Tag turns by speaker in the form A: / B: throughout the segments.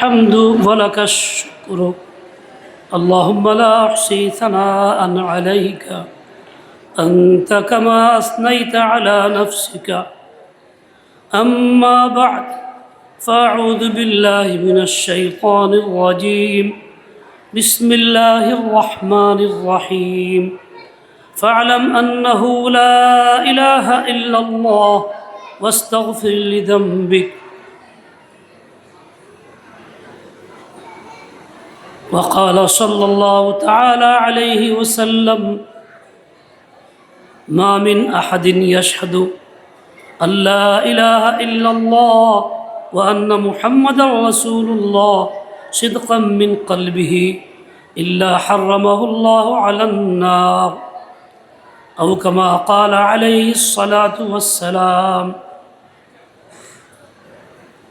A: الحمد ولك الشكر. اللهم لا أحصي ثناء عليك. أنت كما أثنيت على نفسك. أما بعد فأعوذ بالله من الشيطان الرجيم. بسم الله الرحمن الرحيم. فاعلم أنه لا إله إلا الله واستغفر لذنبك. وقال صلى الله تعالى عليه وسلم ما من أحد يشهد أن لا إله إلا الله وأن محمد رسول الله صدقا من قلبه إلا حرمه الله على النار أو كما قال عليه الصلاة والسلام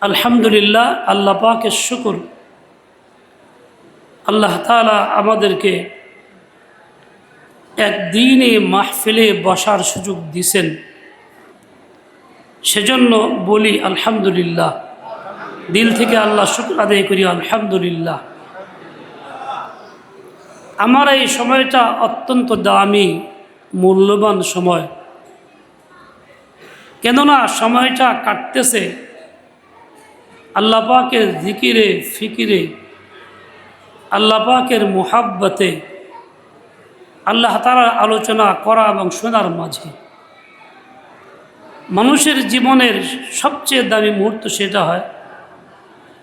A: الحمد لله الله باك الشكر আল্লাহ তালা আমাদেরকে একদিনে মাহফিলে বসার সুযোগ দিছেন। সেজন্য বলি আলহামদুলিল্লাহ। দিল থেকে আল্লাহ শুক্র আদায় করি, আলহামদুলিল্লাহ। আমার এই সময়টা অত্যন্ত দামি, মূল্যবান সময়। কেননা সময়টা কাটতেছে। আল্লাহ পাকের জিকিরে, ফিকিরে আল্লাহ পাকের মোহাব্বতে আল্লাহ তালার আলোচনা করা এবং শোনার মাঝে মানুষের জীবনের সবচেয়ে দামি মুহূর্ত সেটা হয়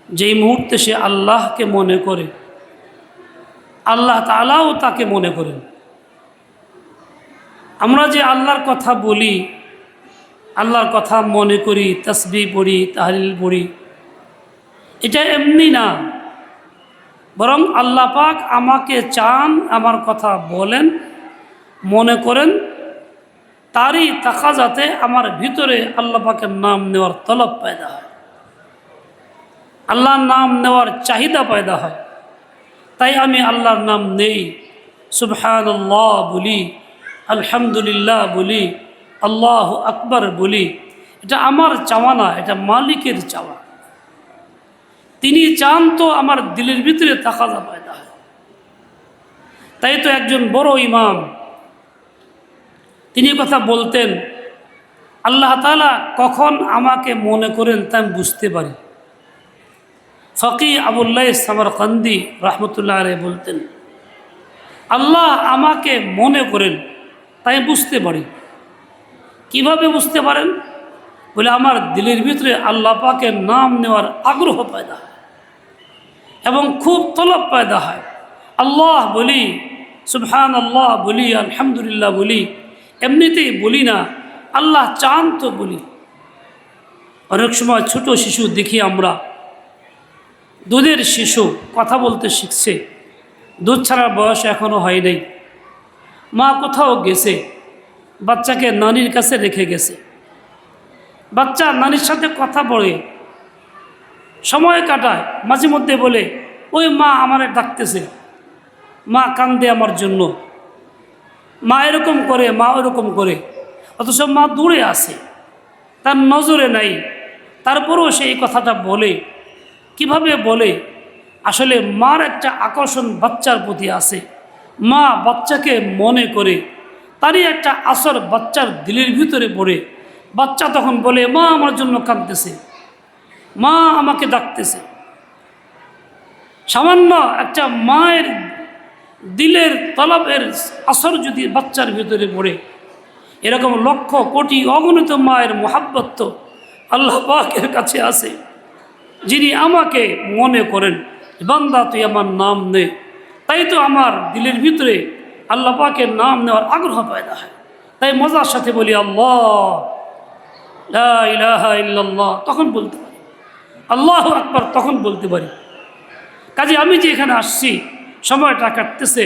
A: যেই মুহূর্তে সে আল্লাহকে মনে করে। আল্লাহ তালাও তাকে মনে করেন। আমরা যে আল্লাহর কথা বলি, আল্লাহর কথা মনে করি, তসবি পড়ি, তাহলিল পড়ি, এটা এমনি না। বরং আল্লাহ পাক আমাকে চান, আমার কথা বলেন, মনে করেন, তারই তাকা যাতে আমার ভিতরে আল্লাহ পাকের নাম নেওয়ার তলব পায়দা হয়। আল্লাহর নাম নেওয়ার চাহিদা পায়দা হয়। তাই আমি আল্লাহর নাম নেই। সুবহানাল্লাহ বলি, আলহামদুলিল্লাহ বলি, আল্লাহ আকবর বলি। এটা আমার চাওয়া না, এটা মালিকের চাওয়া। তিনি চান তো আমার দিলের ভিতরে তাকাজা পয়দা হয়। তাই তো একজন বড় ইমাম। তিনি কথা বলতেন, আল্লাহ তালা কখন আমাকে মনে করেন তা আমি বুঝতে পারি। ফকি আবুল্লাহ সামার কান্দি রহমতুল্লাহ আলাই বলতেন, আল্লাহ আমাকে মনে করেন তাই বুঝতে পারি। কীভাবে বুঝতে পারেন? বলে, আমার দিলের ভিতরে আল্লাহ পাকে নাম নেওয়ার আগ্রহ পায়দা হয়। এবং খুব তলব পয়দা হয়। আল্লাহ বলি সুবহান আল্লাহ বলি, আলহামদুলিল্লাহ বলি, এমনিতেই বলি না, আল্লাহ চান তো বলি। অনেক সময় ছোট শিশু দেখি আমরা, দুধের শিশু কথা বলতে শিখছে, দুধ ছাড়ার বয়স এখনও হয় নাই। মা কোথাও গেছে, বাচ্চাকে নানির কাছে রেখে গেছে। বাচ্চা নানির সাথে কথা বলে সময় কাটায়, মাঝে মধ্যে বলে, ওই মা আমারে ডাকতেছে। মা কান্দে আমার জন্য। মা এরকম করে, মা ওরকম করে। অথচ মা দূরে আছে। তার নজরে নাই। তারপরেও সে এই কথাটা বলে। কীভাবে বলে? আসলে মার একটা আকর্ষণ বাচ্চার প্রতি আছে। মা বাচ্চাকে মনে করে। তারই একটা আসর বাচ্চার দিলের ভিতরে পড়ে। বাচ্চা তখন বলে, মা আমার জন্য কাঁদতেছে। মা আমাকে ডাকতেছে। সামান্য একটা মায়ের দিলের তলবের আসর যদি বাচ্চার ভিতরে পড়ে, এরকম লক্ষ কোটি অগণিত মায়ের মোহাব্বত আল্লাহ পাকের কাছে আছে। যিনি আমাকে মনে করেন, বান্দা তুই আমার নাম নে। তাই তো আমার দিলের ভিতরে আল্লাহ পাকের নাম নেওয়ার আগ্রহ পয়দা হয়। তাই মজার সাথে বলি, আল্লাহ ইল্লাল্লাহ, তখন বলতে পারি। আল্লাহ আকবর তখন বলতে পারি। কাজে আমি যে এখানে আসছি, সময়টা কাটতেছে,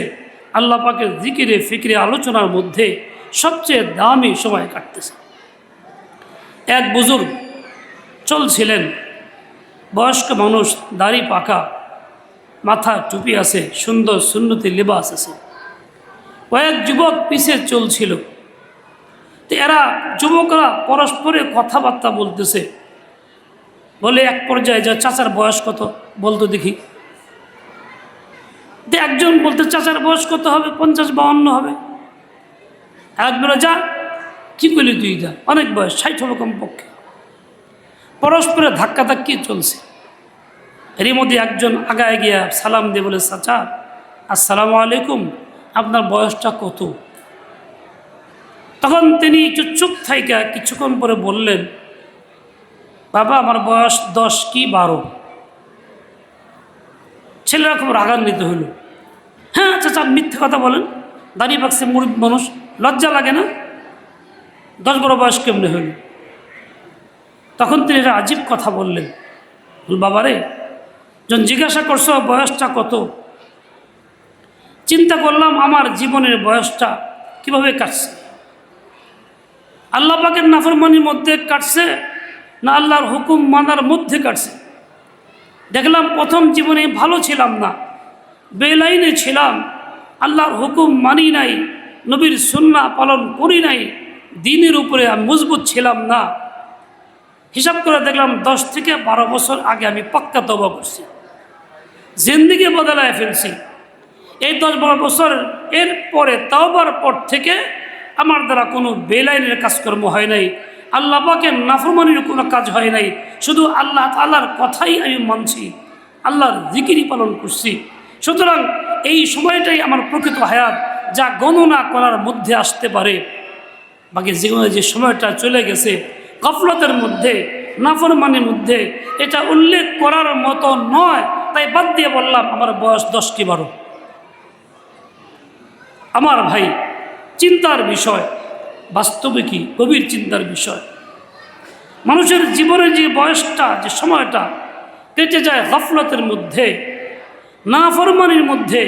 A: আল্লাহ পাকের জিকিরে, ফিকিরে, আলোচনার মধ্যে সবচেয়ে দামি সময় কাটতেছে। এক বুজুর্গ চলছিলেন, বয়স্ক মানুষ, দাড়ি পাকা মাথা টুপি আছে, সুন্দর সুন্নতি লিবাস আছে। কয়েক যুবক পিছে চলছিল। তো এরা যুবকরা পরস্পরে কথাবার্তা বলতেছে। বলে এক পর্যায়ে যে চাচার বয়স কত? বলতো দেখি। একজন বলতে, চাচার বয়স কত হবে? পঞ্চাশ বাউন্ন হবে। একবার যা। কি বলি তুই যা? অনেক বয়স, ষাট হবে কমপক্ষে। পরস্পরে ধাক্কা ধাক্কি চলছে। এরই মধ্যে একজন আগায় গিয়া সালাম দিয়ে বলে, চাচা, আসসালামু আলাইকুম, আপনার বয়সটা কত? তখন তিনি একটু চুপ থাইকা কিছুক্ষণ পরে বললেন বাবা, আমার বয়স দশ কি বারো। ছেলেরা খুব রাগান্বিত হইল হ্যাঁ চাচা, মিথ্যে কথা বলেন। দাঁড়িয়ে পাকছে মুরিদ মানুষ। লজ্জা লাগে না? দশ বড় বয়স কেমনে হইল তখন তিনি একটা আজীব কথা বললেন। বাবারে যখন জিজ্ঞাসা করছ বয়সটা কত, চিন্তা করলাম আমার জীবনের বয়সটা কীভাবে কাটছে। আল্লাহ পাকের নাফরমানির মধ্যে কাটছে না আল্লাহর হুকুম মানার মধ্যে কাটছে। দেখলাম প্রথম জীবনে ভালো ছিলাম না। বেলাইনে ছিলাম, আল্লাহর হুকুম মানি নাই, নবীর সুন্না পালন করি নাই, দিনের উপরে আমি মজবুত ছিলাম না। হিসাব করে দেখলাম দশ থেকে বারো বছর আগে আমি পাক্কা তবা করছি। জিন্দিগি বদলায় ফেলছি। এই দশ বারো বছর এর পরে তাওবার পর থেকে আমার দ্বারা কোনো বেলাইনের কাজকর্ম হয় নাই। আল্লাহ পাকে নাফরমানির কোনো কাজ হয় নাই। শুধু আল্লাহ তাল্লাহর কথাই আমি মানছি, আল্লাহর জিকিরি পালন করছি। সুতরাং এই সময়টাই আমার প্রকৃত হায়াত, যা গণনা করার মধ্যে আসতে পারে। বাকি জীবনে যে সময়টা চলে গেছে, গফলতের মধ্যে, নাফরমানির মধ্যে, এটা উল্লেখ করার মতো নয়। তাই বাদ দিয়ে বললাম, আমার বয়স দশটি বারো। আমার ভাই, চিন্তার বিষয় বাস্তবে কি? গভীর চিন্তার বিষয়। মানুষের জীবনের যে বয়সটা, যে সময়টা কেটে যায় গফলতের মধ্যে না ফরমানির মধ্যে,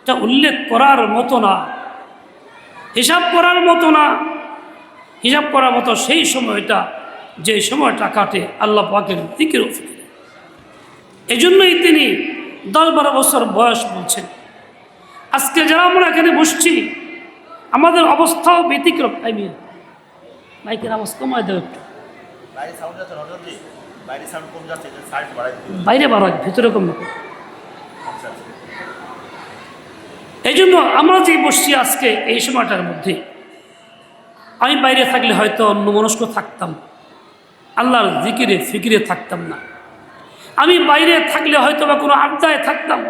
A: এটা উল্লেখ করার মতো না। হিসাব করার মতো না। হিসাব করার মতো সেই সময়টা, যে সময়টা কাটে আল্লাহ পাকের দিকের এই জন্যই তিনি দশ বারো বছর বয়স বলছেন। আজকে যারা আমরা এখানে বসছি আমাদের অবস্থাও ব্যতিক্রম। তাই মিয়া মাইকের আওয়াজ কমায় দেয় একটু।
B: বাইরে
A: হয় ভিতরে কম।
B: আচ্ছা আচ্ছা।
A: এই জন্য আমরা যে বসছি আজকে এই সময়টার মধ্যে আমি বাইরে থাকলে হয়তো অন্য মনস্ক থাকতাম। আল্লাহর জিকিরে ফিকিরে থাকতাম না। আমি বাইরে থাকলে হয়তো বা কোনো আড্ডায় থাকতাম।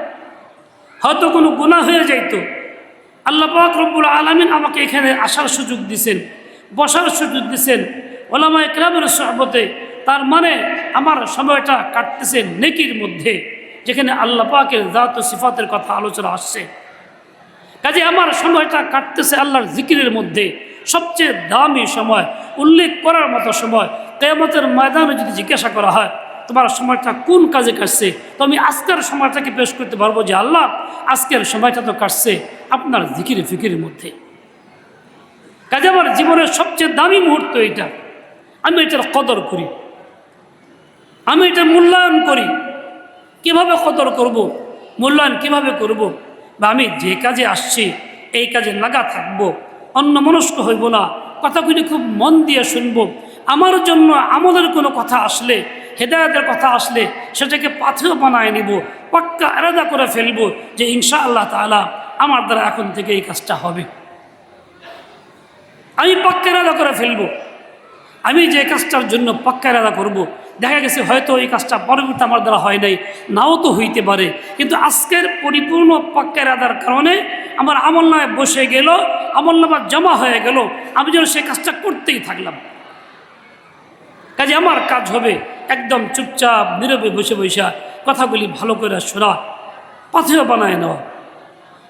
A: হয়তো কোনো গুণা হয়ে যাইতো। আল্লাহ পাক রব্বুল আলমিন আমাকে এখানে আসার সুযোগ দিছেন, বসার সুযোগ দিছেন। ওলামা একরামের সহবতে তার মানে আমার সময়টা কাটতেছে নেকির মধ্যে, যেখানে আল্লাহ পাকের জাত সিফাতের কথা আলোচনা আসছে। কাজে আমার সময়টা কাটতেছে আল্লাহর জিকিরের মধ্যে। সবচেয়ে দামি সময়, উল্লেখ করার মতো সময়, কেয়ামতের ময়দানে যদি জিজ্ঞাসা করা হয় তোমার সময়টা কোন কাজে কাটছে? তো আমি আজকের সময়টাকে পেশ করতে পারব যে আল্লাহ আজকের সময়টা তো কাটছে আপনার জিকিরে ফিকিরের মধ্যে। কাজে আমার জীবনের সবচেয়ে দামি মুহূর্ত এটা। আমি এটার কদর করি। আমি এটা মূল্যায়ন করি। কীভাবে কদর করব? মূল্যায়ন কীভাবে করব? বা আমি যে কাজে আসছি, এই কাজে লাগা থাকব? অন্য মনস্ক হইব না। কথাগুলি খুব মন দিয়ে শুনব। আমার জন্য আমলের কোনো কথা আসলে, হেদায়তের কথা আসলে, সেটাকে পাথেও বানায় নিব, পাক্কা আলাদা করে ফেলব যে ইনশা আল্লাহ তালা আমার দ্বারা এখন থেকে এই কাজটা হবে। আমি পাক্কা আলাদা করে ফেলব। আমি যে কাজটার জন্য পাক্কা এরাদা করব। দেখা গেছে হয়তো এই কাজটা পরবর্তী আমার দ্বারা হয় নাই, নাও তো হইতে পারে। কিন্তু আজকের পরিপূর্ণ পাক্কা এরাদার কারণে আমার আমল নামে বসে গেল, আমল নামা জমা হয়ে গেল, আমি যেন সেই কাজটা করতেই থাকলাম। কাজে আমার কাজ হবে। একদম চুপচাপ, নীরবে বসে বসে কথাগুলি ভালো করে শোনা পাথেও বানায় নেওয়া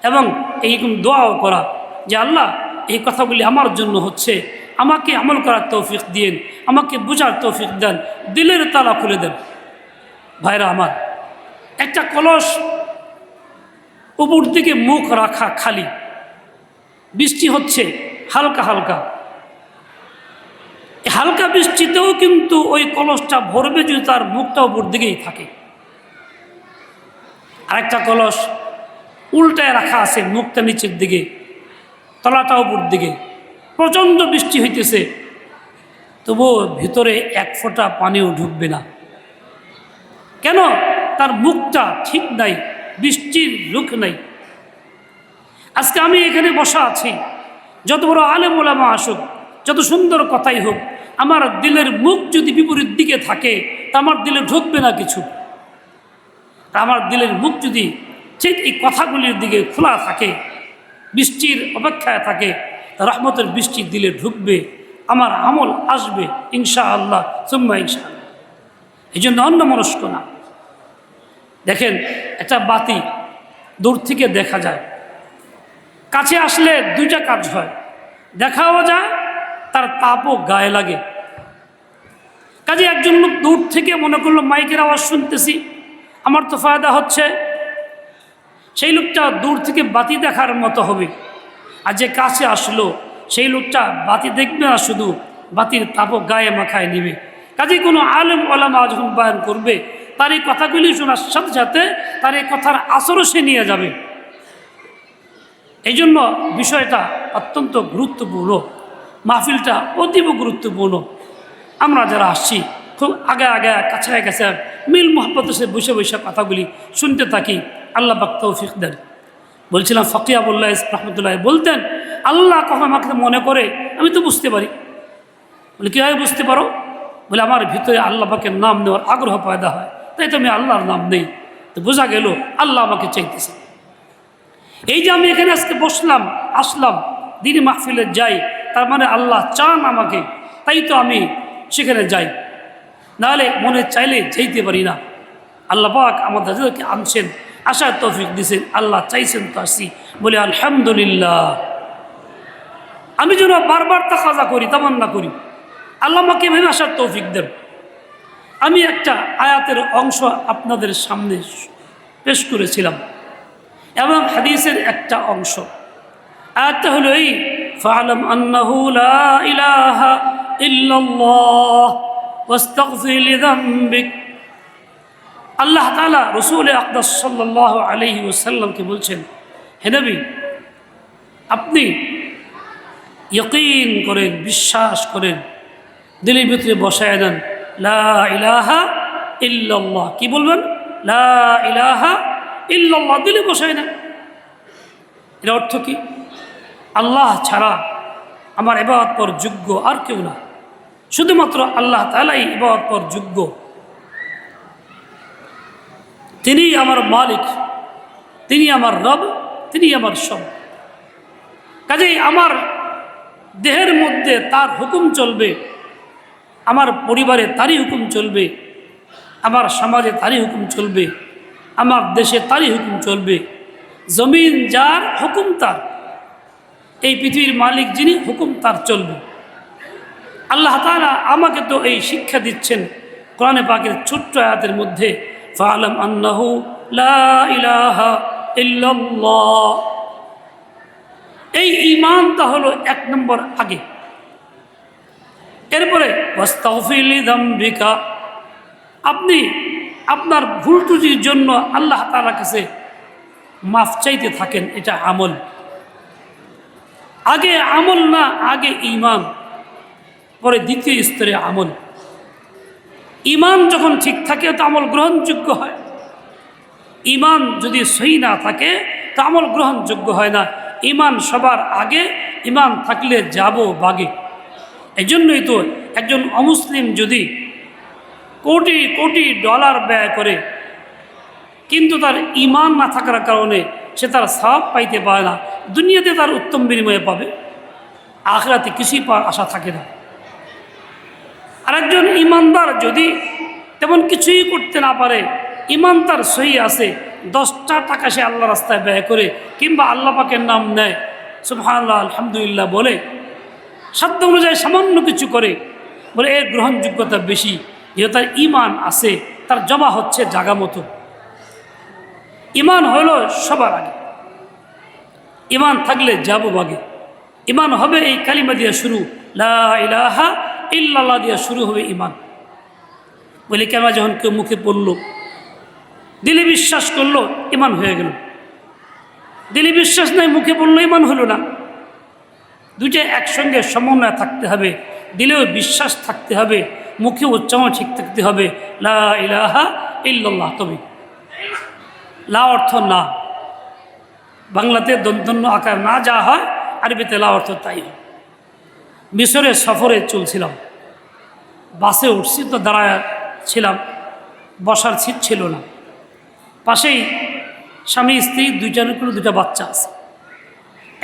A: এবং এইরকম দোয়াও করা যে, আল্লাহ, এই কথাগুলি আমার জন্য হচ্ছে। আমাকে আমল করার তৌফিক দিন আমাকে বোঝার তৌফিক দেন, দিলের তালা খুলে দেন। ভাইরা আমার, একটা কলস উপর দিকে মুখ রাখা খালি। বৃষ্টি হচ্ছে হালকা হালকা। হালকা বৃষ্টিতেও কিন্তু ওই কলসটা ভরবে যদি তার মুখটা উপর দিকেই থাকে। আরেকটা কলস উল্টায় রাখা আছে মুখটা নিচের দিকে, তলাটা উপর দিকে। প্রচণ্ড বৃষ্টি হইতেছে, তবুও ভিতরে এক ফোঁটা পানিও ঢুকবে না। কেন? তার মুখটা ঠিক নাই, বৃষ্টির লুক নাই। আজকে আমি এখানে বসা আছি। যত বড় আলেম ওলামা আসুক, যত সুন্দর কথাই হোক আমার দিলের মুখ যদি বিপরীত দিকে থাকে, তা আমার দিলে ঢুকবে না কিছু। আমার দিলের মুখ যদি ঠিক এই কথাগুলির দিকে খোলা থাকে, বৃষ্টির অপেক্ষায় থাকে রহমতের বৃষ্টি দিলে ঢুকবে, আমার আমল আসবে ইনশা আল্লাহ সুম্মা ইনশা এই জন্য অন্য মনস্ক না। দেখেন, একটা বাতি দূর থেকে দেখা যায়। কাছে আসলে দুইটা কাজ হয়। দেখাও যায়, তার তাপও গায়ে লাগে। কাজে একজন লোক দূর থেকে মনে করল, মাইকের আওয়াজ শুনতেছি। আমার তো ফায়দা হচ্ছে, সেই লোকটা দূর থেকে বাতি দেখার মতো হবে। আর যে কাছে আসলো, সেই লোকটা বাতি দেখবে না শুধু, বাতির তাপ গায়ে মাখায় নেবে। কাজে কোনো আলেম ওলামা যখন বয়ান করবে, তার এই কথাগুলি শোনার সাথে সাথে তার এই কথার আসরও সে নিয়ে যাবে। এই জন্য বিষয়টা অত্যন্ত গুরুত্বপূর্ণ, মাহফিলটা অতীব গুরুত্বপূর্ণ। আমরা যারা আসছি, খুব আগে আগে কাছে কাছে মিল মোহাম্মত সে বসে বসে কথাগুলি শুনতে থাকি। আল্লাহ বাক তৌফিক দেন। বলছিলাম ফকিয়াবুল্লাহ রহমতুল্লাহ বলতেন, আল্লাহ কখন আমাকে মনে করে, আমি তো বুঝতে পারি। বলে, কীভাবে বুঝতে পারো? বলে, আমার ভিতরে আল্লাহ নাম নেওয়ার আগ্রহ পয়দা হয়, তাই তো আমি আল্লাহর নাম নেই। তো বোঝা গেল, আল্লাহ আমাকে চাইতেছে। এই যে আমি এখানে আজকে বসলাম, আসলাম, দিন মাহফিলে যাই, তার মানে আল্লাহ চান আমাকে, তাই তো আমি সেখানে যাই। নাহলে মনে চাইলে যেতে পারি না। আল্লাহ পাক আমাদেরকে আনছেন আশার তৌফিক দিছেন, আল্লাহ চাইছেন তো আসি। বলে, আলহামদুলিল্লাহ। আমি যেন বারবার তাকাজা করি, তামান্না করি। আল্লাহ আমাকে ভেবে আসার তৌফিক দেন। আমি একটা আয়াতের অংশ আপনাদের সামনে পেশ করেছিলাম। এবং হাদিসের একটা অংশ। আয়াতটা হলো এই, ফালাম আন্নাহু লা ইল্লাল্লাহ, ওয়াস্তাগফির লিযামবিক। আল্লাহ তাআলা রাসূল আকদাস সাল্লাল্লাহু আলাইহি ওয়াসাল্লামকে বলছেন, হে নবী, আপনি ইয়কিন করেন, বিশ্বাস করেন, দিলের ভিতরে বসায় দেন, লা ইলাহা ইল্লাল্লাহ। কি বলবেন? লা ইলাহা ইল্লাল্লাহ, দিলে বসায় না এর অর্থ কি? আল্লাহ ছাড়া আমার এবার পর যোগ্য আর কেউ না। শুধুমাত্র আল্লাহ তালাই এবাদ পর যোগ্য। তিনি আমার মালিক, তিনি আমার রব, তিনি আমার সব। কাজেই আমার দেহের মধ্যে তার হুকুম চলবে, আমার পরিবারে তারই হুকুম চলবে, আমার সমাজে তারই হুকুম চলবে, আমার দেশে তারই হুকুম চলবে। জমিন যার, হুকুম তার। এই পৃথিবীর মালিক যিনি, হুকুম তার চলবে। আল্লাহ তালা আমাকে তো এই শিক্ষা দিচ্ছেন কোরআনে পাকের ছোট্ট আয়াতের মধ্যে ফালাম আন্নাহু এই ইমানটা হলো এক নম্বর আগে। এরপরে আপনি আপনার ভুল জন্য আল্লাহ তালার কাছে মাফ চাইতে থাকেন, এটা আমল। আগে আমল না, আগে ইমান পরে দ্বিতীয় স্তরে আমল। ইমান যখন ঠিক থাকে, তো আমল গ্রহণযোগ্য হয়। ইমান যদি সই না থাকে, তো আমল গ্রহণযোগ্য হয় না। ইমান সবার আগে, ইমান থাকলে যাব বাগে। এই জন্যই তো একজন অমুসলিম যদি কোটি কোটি ডলার ব্যয় করে, কিন্তু তার ইমান না থাকার কারণে সে তার সাপ পাইতে পারে না, দুনিয়াতে তার উত্তম বিনিময়ে পাবে। আখরাতে কিছুই পাওয়ার আশা থাকে না। আরেকজন ইমানদার যদি তেমন কিছুই করতে না পারে ইমান তার সহি আছে, দশটা টাকা সে আল্লাহ রাস্তায় ব্যয় করে কিংবা আল্লাহ পাকের নাম নেয়। সুবহানাল্লাহ, আলহামদুলিল্লাহ বলে। সাধ্য অনুযায়ী সামান্য কিছু করে, বলে এর গ্রহণযোগ্যতা বেশি, যেহেতু তার ইমান আছে, তার জমা হচ্ছে জাগা মতো। ইমান হইল সবার আগে। ইমান থাকলে যাব বাগে। ইমান হবে এই কালিমা দিয়ে শুরু, লা ইলাহা ইল্লাল্লাহ দিয়ে শুরু হবে ইমান বলে কেমন যখন কেউ মুখে পড়ল, দিলে বিশ্বাস করল ইমান হয়ে গেল। দিলে বিশ্বাস নাই, মুখে পড়ল ইমান হলো না। দুইটা একসঙ্গে সমন্বয় থাকতে হবে, দিলেও বিশ্বাস থাকতে হবে, মুখে উচ্চারণ ঠিক থাকতে হবে। লা ইলাহা ইল্লাল্লাহ, তবে। লা অর্থ না। বাংলাতে দন্তন্য আকার না, যা হয়, আরবিতে লা অর্থ তাই হয়। মিশরের সফরে চলছিলাম। বাসে উঠছি তো দাঁড়ায় ছিলাম, বসার সিট ছিল না। পাশেই স্বামী, স্ত্রী দুইজনের কোনো দুটা বাচ্চা আছে।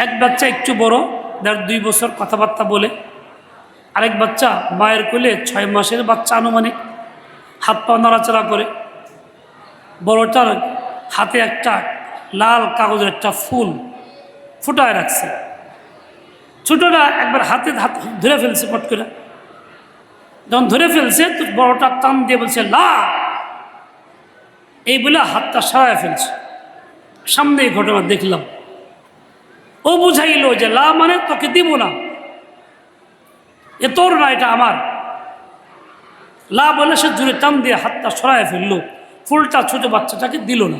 A: এক বাচ্চা একটু বড়, দেড় দুই বছর কথাবার্তা বলে। আরেক বাচ্চা মায়ের কোলে ছয় মাসের বাচ্চা আনুমানিক, হাত পা নড়াচড়া করে। বড়টার হাতে একটা লাল কাগজের একটা ফুল ফুটায় রাখছে। ছোটটা একবার হাতে হাত ধরে ফেলছে পট করে। যখন ধরে ফেলছে, তো বড়টা টান দিয়ে বলছে লা এই বলে হাতটা সারায় ফেলছে। সামনে এই ঘটনা দেখলাম। ও বুঝাইল যে, লা মানে তোকে দিব না। এ তোর না, এটা আমার। লা বলে সে জুড়ে টান দিয়ে হাতটা সরায় ফেলল। ফুলটা ছোট বাচ্চাটাকে দিল না।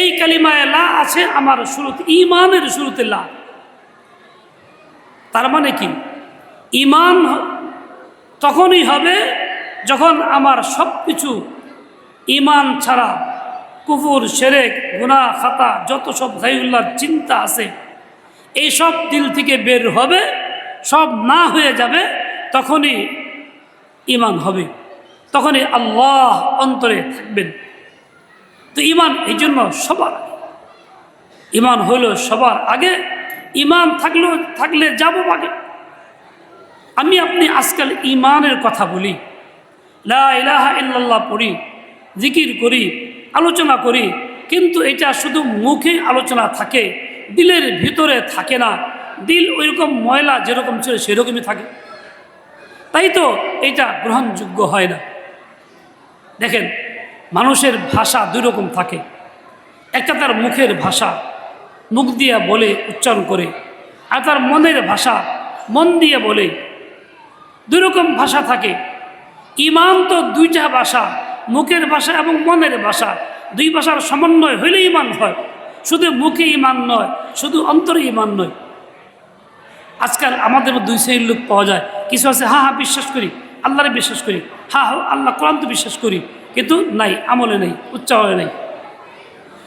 A: এই কালিমায় লা আছে আমার শুরুতে ইমানের শুরুতে লা। তার মানে কি? ইমান তখনই হবে যখন আমার সব কিছু ইমান ছাড়া কুকুর সেরেক গুনা খাতা, যত সব গাইউল্লার চিন্তা আছে এই সব দিল থেকে বের হবে, সব না হয়ে যাবে, তখনই ইমান হবে। তখনই আল্লাহ অন্তরে থাকবেন। তো ইমান এই জন্য সবার ইমান হইল সবার আগে। ইমান থাকলেও থাকলে যাব আগে আমি আপনি আজকাল ইমানের কথা বলি। লা ইলাহা ইল্লাল্লাহ পড়ি, জিকির করি, আলোচনা করি, কিন্তু এটা শুধু মুখে আলোচনা থাকে, দিলের ভিতরে থাকে না। দিল ওইরকম ময়লা যেরকম ছিল সেরকমই থাকে। তাই তো এটা গ্রহণযোগ্য হয় না। দেখেন, মানুষের ভাষা দুই রকম থাকে। একটা তার মুখের ভাষা মুখ দিয়ে বলে উচ্চারণ করে। আর তার মনের ভাষা মন দিয়ে বলে। দুই রকম ভাষা থাকে। ইমান তো দুইটা ভাষা, মুখের ভাষা এবং মনের ভাষা। দুই ভাষার সমন্বয় হইলে ইমান হয়। শুধু মুখে ইমান নয়, শুধু অন্তরে ইমান নয়। আজকাল আমাদের দুই শ্রেণির লোক পাওয়া যায়। কিছু আছে, হা হা, বিশ্বাস করি, আল্লাহরে বিশ্বাস করি। হা হা, আল্লাহ কোরআন বিশ্বাস করি। কিন্তু নাই, আমলে নেই, উচ্চারণে নেই।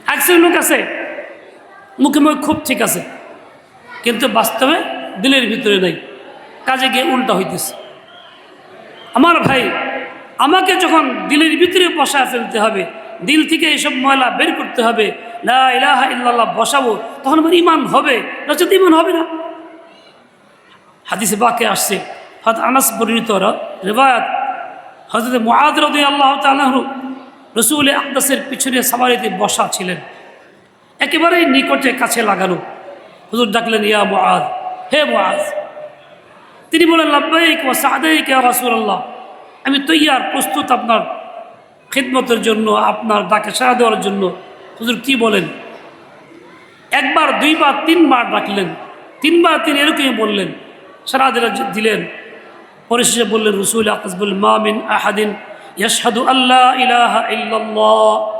A: এক শ্রেণির লোক আছে মুখে মুখে খুব ঠিক আছে। কিন্তু বাস্তবে দিলের ভিতরে নাই। কাজে গিয়ে উল্টা হইতেছে। আমার ভাই, আমাকে যখন দিলের ভিতরে বসা ফেলতে হবে, দিল থেকে এইসব ময়লা বের করতে হবে ইলাহা ইল্লাল্লাহ বসাবো, তখন আমার ইমান হবে, নচেত ইমান হবে না। হাদিসে বাকে আসছে হয়তো আনাস পরিণত রেবায়াত হজরত রদি আল্লাহ রসুল আকদাসের পিছনে সাবারিতে বসা ছিলেন। একেবারেই নিকটে কাছে লাগানো। হুজুর ডাকলেন, ইয়া মুআদ হে মুআদ তিনি বলেন লাব্বাইক ও সাদাইক রাসুল্লাহ আমি তৈয়ার, প্রস্তুত আপনার খিদমতের জন্য, আপনার ডাকে সাড়া দেওয়ার জন্য। হুজুর কি বলেন? একবার, দুইবার, তিনবার ডাকলেন। তিনবার তিনি এরকমই বললেন সারা দিলা- দিলেন। পরিশেষে বললেন, রসুল আকাশ বললেন মামিন আহাদিন ইয়াশহাদু আল্লাহ ইলাহা ইল্লাল্লাহ।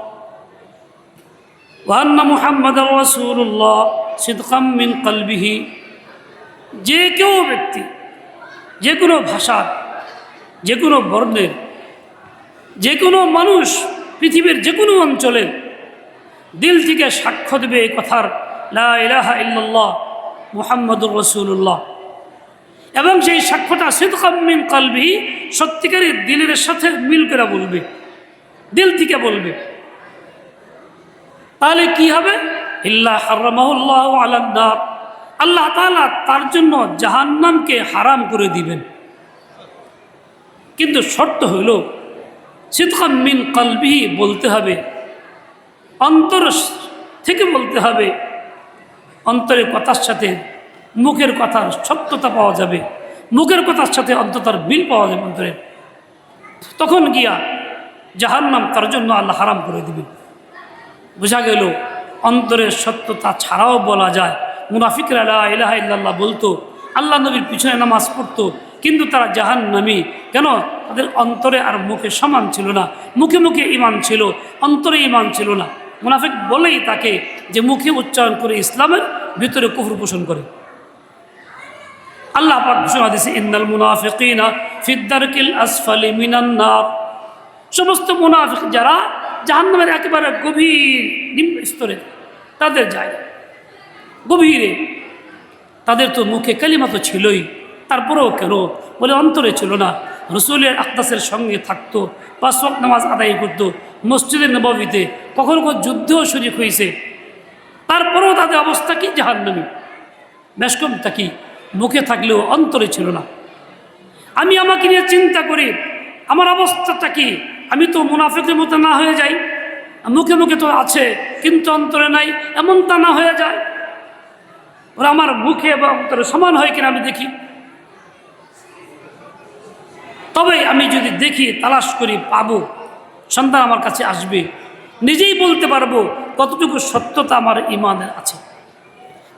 A: ওয়ান্না মুহাম্মদ রসুল্লাহ সিদকাম মিন কলবিহি। যে কেউ ব্যক্তি, যে কোনো ভাষার, যে কোনো বর্ণের, যে কোনো মানুষ পৃথিবীর যে কোনো অঞ্চলে দিল থেকে সাক্ষ্য দেবে এই কথার, লা ইলাহা ইল্লাল্লাহ মুহাম্মদুর রসুল্লাহ এবং সেই সাক্ষ্যটা সিদকাম্মিন কালবি সত্যিকারের দিলের সাথে মিল করে বলবে, দিল থেকে বলবে। তাহলে কি হবে? আল্লাহ তাআলা তার জন্য জাহান্নামকে হারাম করে দিবেন। কিন্তু শর্ত হইল, সিদকাম মিন বলতে হবে, অন্তর থেকে বলতে হবে অন্তরের কথার সাথে, মুখের কথার সত্যতা পাওয়া যাবে, মুখের কথার সাথে অন্ততার মিল পাওয়া যাবে অন্তরে। তখন গিয়া জাহান্নাম তার জন্য আল্লাহ হারাম করে দিবেন। বোঝা গেল, অন্তরের সত্যতা ছাড়াও বলা যায়, মুনাফিকরা ইলাহা ইল্লাল্লাহ বলতো, আল্লাহ নবীর পিছনে নামাজ পড়তো, কিন্তু তারা জাহান নামি কেন? তাদের অন্তরে আর মুখে সমান ছিল না। মুখে মুখে ইমান ছিল, অন্তরে ইমান ছিল না। মুনাফিক বলেই তাকে যে মুখে উচ্চারণ করে ইসলামের ভিতরে কুফর পোষণ করে। আল্লাহ ঘোষণা দিয়েছে, ইন্নাল মুনাফিকিনা ফিদ্দারকিল আসফালি মিনান নার। সমস্ত মুনাফিক যারা জাহান্নামের একেবারে গভীর নিম্ন স্তরে তাদের জায়গা গভীরে তাদের তো মুখে কালিমা তো ছিলই, তারপরেও কেন বলে অন্তরে ছিল না। রসুলের আক্তাসের সঙ্গে থাকতো, পাঁচ ওয়াক্ত নামাজ আদায় করতো মসজিদের নবাবিতে কখনো কখনো যুদ্ধেও শরিক হয়েছে তারপরেও তাদের অবস্থা কি জাহান্নামি? বেশকমটা কি? মুখে থাকলেও অন্তরে ছিল না। আমি আমাকে নিয়ে চিন্তা করি, আমার অবস্থাটা কি? আমি তো মুনাফিকের মতো না হয়ে যাই। মুখে মুখে তো আছে, কিন্তু অন্তরে নাই এমন তা না হয়ে যায়। ওরা আমার মুখে এবং অন্তরে সমান হয় কিনা আমি দেখি। তবে আমি যদি দেখি, তালাশ করি, পাবো, সন্তান আমার কাছে আসবে। নিজেই বলতে পারব, কতটুকু সত্যতা আমার ইমানের আছে।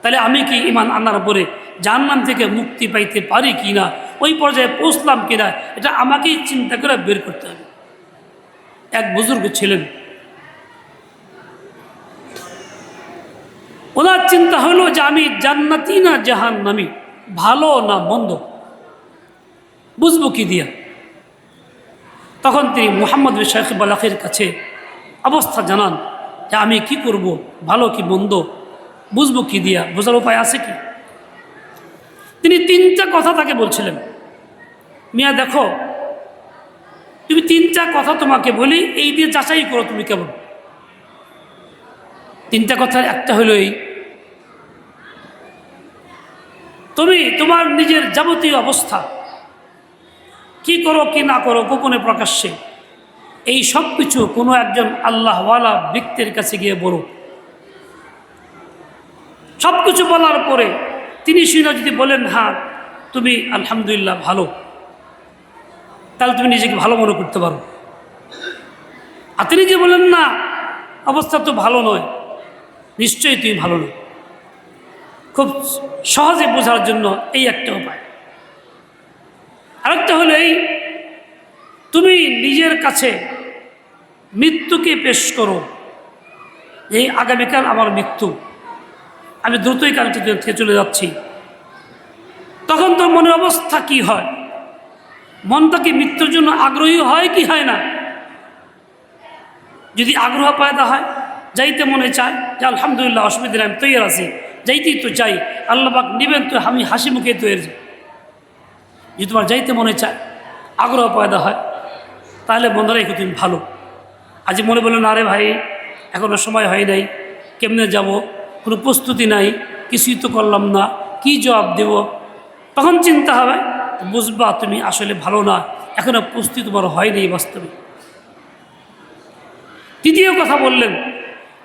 A: তাহলে আমি কি ইমান আনার পরে জাহান্নাম থেকে মুক্তি পাইতে পারি কি না ওই পর্যায়ে পৌঁছলাম কিনা? এটা আমাকেই চিন্তা করে বের করতে হবে। এক বুজুর্গ ছিলেন। ওনার চিন্তা হলো যে আমি জান্নাতি না জাহান্নামি? ভালো না মন্দ? বুঝব কি দিয়া? তখন তিনি মোহাম্মদ শেখ বালাকের কাছে অবস্থা জানান যে আমি কি করব? ভালো কি মন্দ? বুঝব কি দিয়া? বোঝার উপায় আছে কি? তিনি তিনটা কথা তাকে বলছিলেন। মিয়া, দেখো তুমি তিনটা কথা তোমাকে বলি, এই দিয়ে যাচাই করো তুমি কেমন। তিনটা কথার একটা হলো এই, তুমি তোমার নিজের যাবতীয় অবস্থা, কি করো কি না করো গোপনে প্রকাশ্যে, এই সব কিছু কোনো একজন আল্লাহওয়ালা ব্যক্তির কাছে গিয়ে বলো। সব কিছু বলার পরে তিনি শুনে যদি বলেন হ্যাঁ তুমি আলহামদুলিল্লাহ ভালো। তাহলে তুমি নিজেকে ভালো মনে করতে পারো। আর তিনি যে বলেন না, অবস্থা তো ভালো নয়। নিশ্চয়ই তুমি ভালো নয় খুব সহজে বোঝার জন্য এই একটা উপায়। আরেকটা হলো এই, তুমি নিজের কাছে মৃত্যুকে পেশ করো। এই আগামীকাল আমার মৃত্যু। আমি দ্রুতই কালকে থেকে চলে যাচ্ছি। তখন তোর মনের অবস্থা কি হয়? মনটা কি মৃত্যুর জন্য আগ্রহী হয় কি হয় না? যদি আগ্রহ পায়দা হয়, যাইতে মনে চায় যে আলহামদুলিল্লাহ, অসুবিধা আমি তৈরি আছি। যাইতেই তো চাই। আল্লাহবাক নেবেন তো, আমি হাসি মুখে তৈরি। যদি তোমার যাইতে মনে চায়, আগ্রহ পয়দা হয়, তাহলে মনে রেখো তুমি ভালো। আজ মনে বললেন, আরে ভাই এখনও সময় হয় নাই, কেমনে যাব? কোনো প্রস্তুতি নাই, কিছুই তো করলাম না, কি জবাব দেব? তখন চিন্তা হবে বুঝবা তুমি আসলে ভালো না। এখনও প্রস্তুতি তোমার হয়নি বাস্তবে। তৃতীয় কথা বললেন,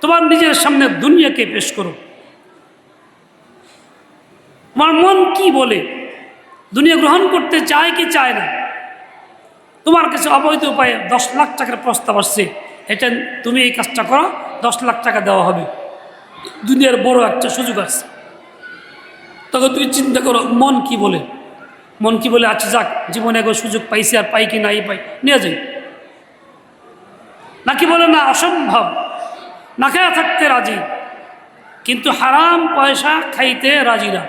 A: তোমার নিজের সামনে দুনিয়াকে পেশ করো। তোমার মন কি বলে? দুনিয়া গ্রহণ করতে চায় কি চায় না? তোমার কাছে অবৈধ উপায়ে দশ লাখ টাকার প্রস্তাব আসছে। এটা তুমি এই কাজটা করো, দশ লাখ টাকা দেওয়া হবে। দুনিয়ার বড় একটা সুযোগ আছে। তখন তুমি চিন্তা করো, মন কি বলে? মন কি বলে আচ্ছা যাক, জীবনে একবার সুযোগ পাইছি আর পাই কি নাই, পাই। নিয়ে যাই। নাকি বলে, না, অসম্ভব। না খেয়া থাকতে রাজি। কিন্তু হারাম পয়সা খাইতে রাজি না।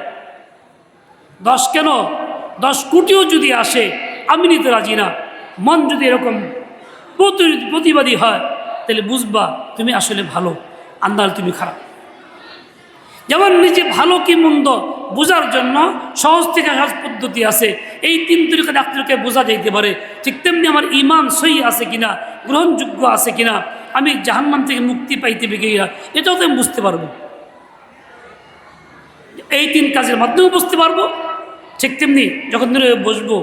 A: দশ কেন? দশ কোটিও যদি আসে, আমি নিতে রাজি না। মন যদি এরকম প্রতি- প্রতিবাদী হয়, তাহলে বুঝবা তুমি আসলে ভালো আন্দাল তুমি খারাপ। যেমন নিজে ভালো কি মন্দ বোঝার জন্য সহজ থেকে সহজ পদ্ধতি আছে। এই তিন তরিকা ডাক্তারকে বোঝা যাইতে পারে ঠিক তেমনি আমার ইমান সই আছে কিনা, গ্রহণযোগ্য আছে কিনা, আমি জাহান্নাম থেকে মুক্তি পাইতে কিনা, এটাও তো আমি বুঝতে পারব। এই তিন কাজের মাধ্যমে বুঝতে পারব। ঠিক তেমনি যখন ধরে বসবো,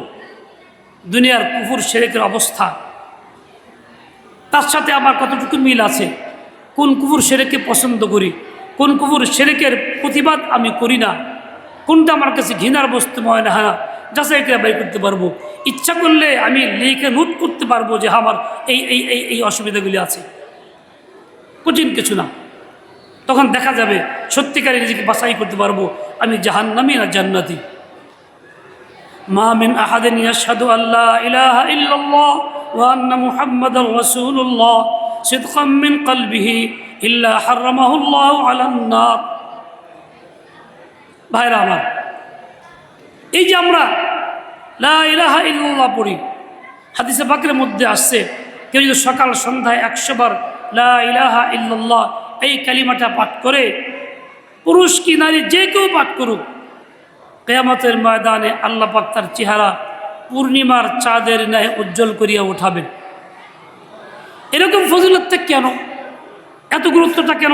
A: দুনিয়ার কুকুর সেরেকের অবস্থা, তার সাথে আমার কতটুকু মিল আছে, কোন কুকুর সেরেকে পছন্দ করি, কোন কুকুর সেরেকের প্রতিবাদ আমি করি না কোনটা আমার কাছে ঘৃণার বস্তু হয় না। যাচাই করে বের করতে পারব। ইচ্ছা করলে আমি লিখে নোট করতে পারব যে আমার এই এই এই এই অসুবিধাগুলি আছে। কঠিন কিছু না। তখন দেখা যাবে সত্যিকারে নিজেকে বাছাই করতে পারব। আমি জাহান্নামি না জান্নাতি? মা মিন আহাদিন ইয়াশহাদু আল্লাহ ইলাহা ইল্লাল্লাহ ওয়া আন্না মুহাম্মাদার রাসূলুল্লাহ। সিদকাম মিন কলবিহি ইল্লা হারামাহুল্লাহু আলান নার ভাইরা আমার, এই যে আমরা লা ইলাহা ইল্লাল্লাহ পড়ি, হাদিসে বাকের মধ্যে আসছে, কেউ যদি সকাল সন্ধ্যায় একশো বার লা ইলাহা ইল্লাল্লাহ এই কালিমাটা পাঠ করে, পুরুষ কি নারী যে কেউ পাঠ করুক, কেয়ামতের ময়দানে আল্লাহ পাক তার চেহারা পূর্ণিমার চাঁদের ন্যায় উজ্জ্বল করিয়া উঠাবেন। এরকম ফজিলতটা কেন? এত গুরুত্বটা কেন?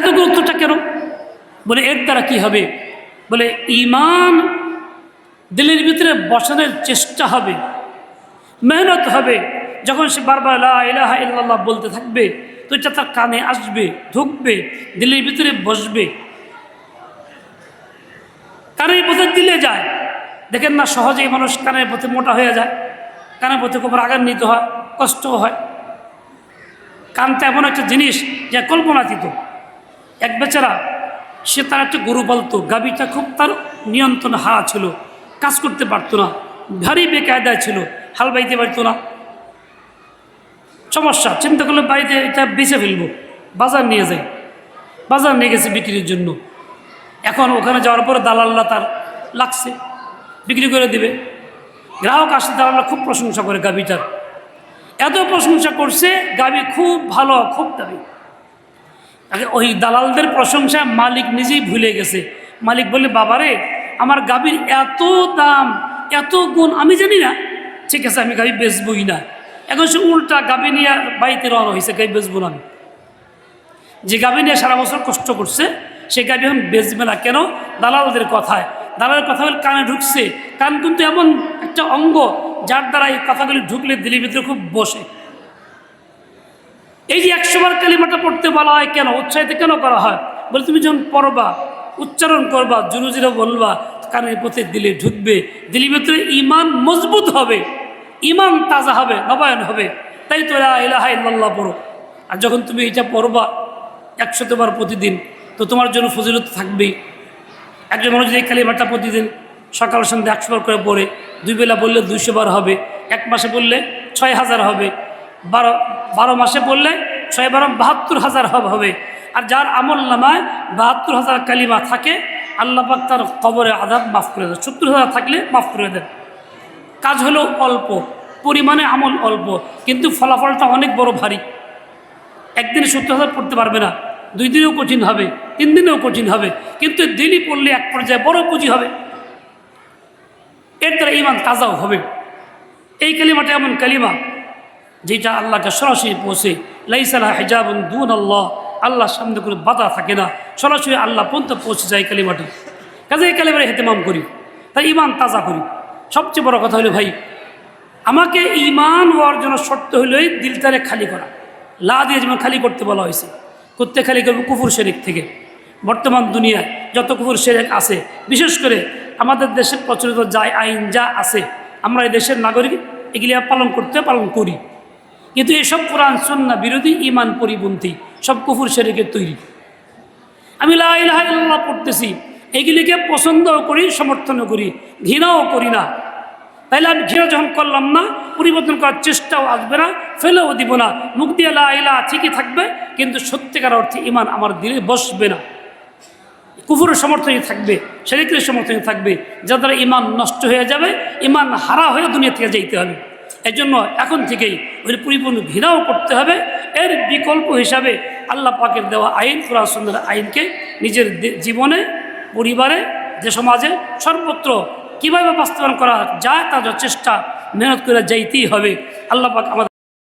A: এত গুরুত্বটা কেন? বলে, এর দ্বারা কি হবে? বলে ইমান দিলের ভিতরে বসানোর চেষ্টা হবে। মেহনত হবে। যখন সে বারবার লা ইলাহা ইল্লাল্লাহ বলতে থাকবে, তো এটা তার কানে আসবে, ঢুকবে, দিলের ভিতরে বসবে। কানের পথে দিলে যায়। দেখেন না, সহজেই মানুষ কানের পথে মোটা হয়ে যায়। কানের পথে খুব রাগান্বিত হয় কষ্ট হয়। কানটা এমন একটা জিনিস যা কল্পনাতীত। এক বেচারা, সে তার একটা গরু পালতো। গাবিটা খুব তার নিয়ন্ত্রণ হারা ছিল, কাজ করতে পারতো না, ভারী বেকায়দায় ছিল, হাল বাইতে পারতো না। সমস্যা, চিন্তা করলে বাড়িতে এটা বেঁচে ফেলব, বাজার নিয়ে যাই। বাজার নিয়ে গেছে বিক্রির জন্য। এখন ওখানে যাওয়ার পরে দালাল্লা তার লাগছে, বিক্রি করে দিবে। গ্রাহক আসলে দালাল্লা খুব প্রশংসা করে গাবিটার এত প্রশংসা করছে গাবি খুব ভালো, খুব দাবি ওই দালালদের প্রশংসা মালিক নিজেই ভুলে গেছে। মালিক বলে বাবারে, আমার গাভীর এত দাম, এত গুণ, আমি জানি না। ঠিক আছে, আমি গাভী বেচবই না। এখন সে উল্টা গাভী নিয়ে বাড়িতে রওনা হয়েছে, গাভী বেচবো না আমি। যে গাভী নিয়ে সারা বছর কষ্ট করছে, সে গাভী এখন বেচবে না। কেন? দালালদের কথায়। দালালের কথা বলে কানে ঢুকছে। কান কিন্তু এমন একটা অঙ্গ, যার দ্বারা এই কথাগুলি ঢুকলে দিলের ভিতরে খুব বসে। এই যে একশোবার কালিমাটা পড়তে বলা হয় কেন? উৎসাহিত কেন করা হয়? বলে তুমি যখন পড়বা, উচ্চারণ করবা জুরুজিরা বলবা, কানের পথে দিলে ঢুকবে, দিলের ভিতরে ইমান মজবুত হবে ইমান তাজা হবে, নবায়ন হবে। তাই তো ইলাহা ইল্লাল্লাহ পড়ো। আর যখন তুমি এটা পড়বা একশতবার প্রতিদিন, তো তোমার জন্য ফজিলত থাকবেই। একজন মানুষ এই কালিমাটা প্রতিদিন সকাল সন্ধ্যা একশো বার করে পড়ে, দুই বেলা বললে দুইশো বার হবে, এক মাসে বললে ছয় হাজার হবে বারো বারো মাসে পড়লে ছয় বারো বাহাত্তর হাজার হবে হবে। আর যার আমল নামায় বাহাত্তর হাজার কালিমা থাকে, আল্লাহ পাক তার কবরে আজাদ মাফ করে দেয় সত্তর হাজার থাকলে মাফ করে দেন। কাজ হলো অল্প, পরিমাণে আমল অল্প, কিন্তু ফলাফলটা অনেক বড় ভারী। একদিনে সত্তর হাজার পড়তে পারবে না, দুই দিনেও কঠিন হবে, তিন দিনেও কঠিন হবে, কিন্তু দিনই পড়লে এক পর্যায়ে বড় পুঁজি হবে। এর দ্বারা ইমান তাজাও হবে। এই কালিমাটা এমন কালিমা যেটা আল্লাহকে সরাসরি পৌঁছে, লাইসালা হেজাবন দুন আল্লাহ আল্লাহর সামনে কোনো বাধা থাকে না। সরাসরি আল্লাহ পর্যন্ত পৌঁছে যায় কালিমাটি। কাজে এই কালিমারে হেতেমাম করি তাই ইমান তাজা করি। সবচেয়ে বড় কথা হলো ভাই, আমাকে ইমান হওয়ার জন্য শর্ত হলো এই দিলটারে খালি করা। লা দিয়ে যেমন খালি করতে বলা হয়েছে, করতে খালি করব কুফুর শেরেক থেকে। বর্তমান দুনিয়ায় যত কুফুর শেরেক আছে, বিশেষ করে আমাদের দেশে প্রচলিত যা আইন যা আছে, আমরা এই দেশের নাগরিক এগুলি পালন করতে পালন করি। কিন্তু এসব কোরআন সন্না বিরোধী ইমান পরিপন্থী সব কুফুর শেরেকের তৈরি। আমি লাইল্লাহ পড়তেছি, এগুলিকে পছন্দও করি, সমর্থনও করি, ঘৃণাও করি না। তাইলে আমি ঘৃণা যখন করলাম না, পরিবর্তন করার চেষ্টাও আসবে না, ফেলেও দিব না। মুখ দিয়ে লাইলা ঠিকই থাকবে, কিন্তু সত্যিকার অর্থে ইমান আমার দিলে বসবে না। কুফুরের সমর্থনই থাকবে শরীরের সমর্থনই থাকবে। যার দ্বারা ইমান নষ্ট হয়ে যাবে ইমান হারা হয়ে দুনিয়া থেকে যাইতে হবে। এই জন্য এখন থেকেই ওই পরিপূর্ণ ঘৃণাও করতে হবে। এর বিকল্প হিসাবে আল্লাহ পাকের দেওয়া আইন কোরআসন্দের আইনকে নিজের জীবনে, পরিবারে, যে সমাজে সর্বত্র কীভাবে বাস্তবায়ন করা যায় তার চেষ্টা মেহনত করে যাইতেই হবে। আল্লাহ পাক আমাদের